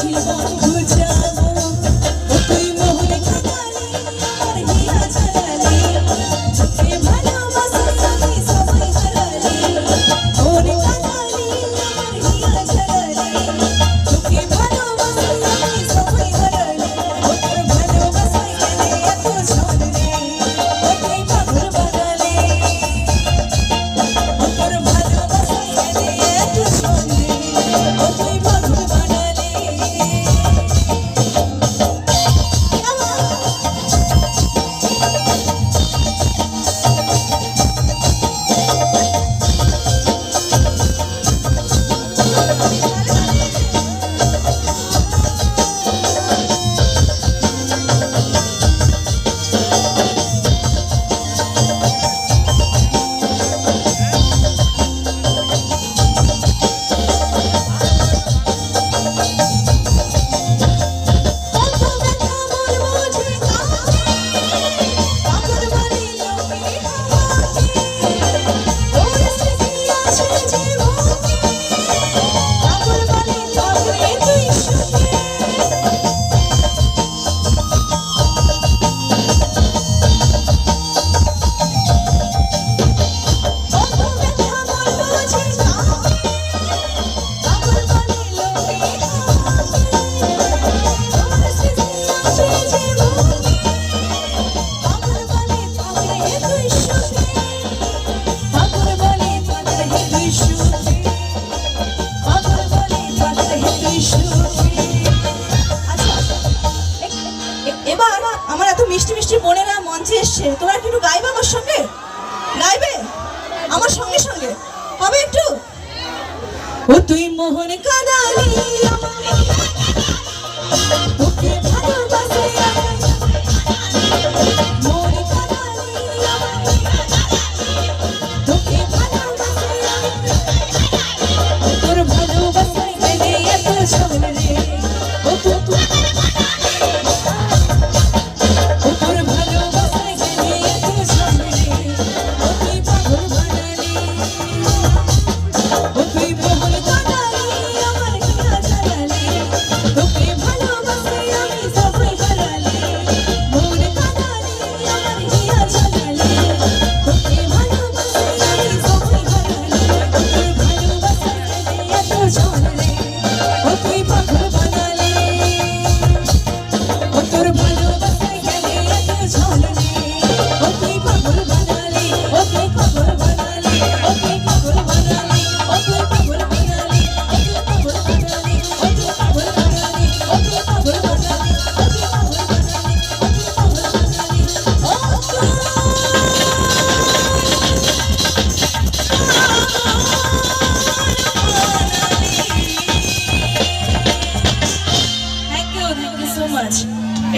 起了波。মিষ্টি মিষ্টি বোনেরা মঞ্চে এসছে। তোমরা একটু গাইবে আমার সঙ্গে? গাইবে? আমার সঙ্গে সঙ্গে। হবে একটু? ও তুই মোহন কাদালি।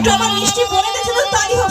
একটু আমার মিষ্টি পড়ে গেছে তারই হোক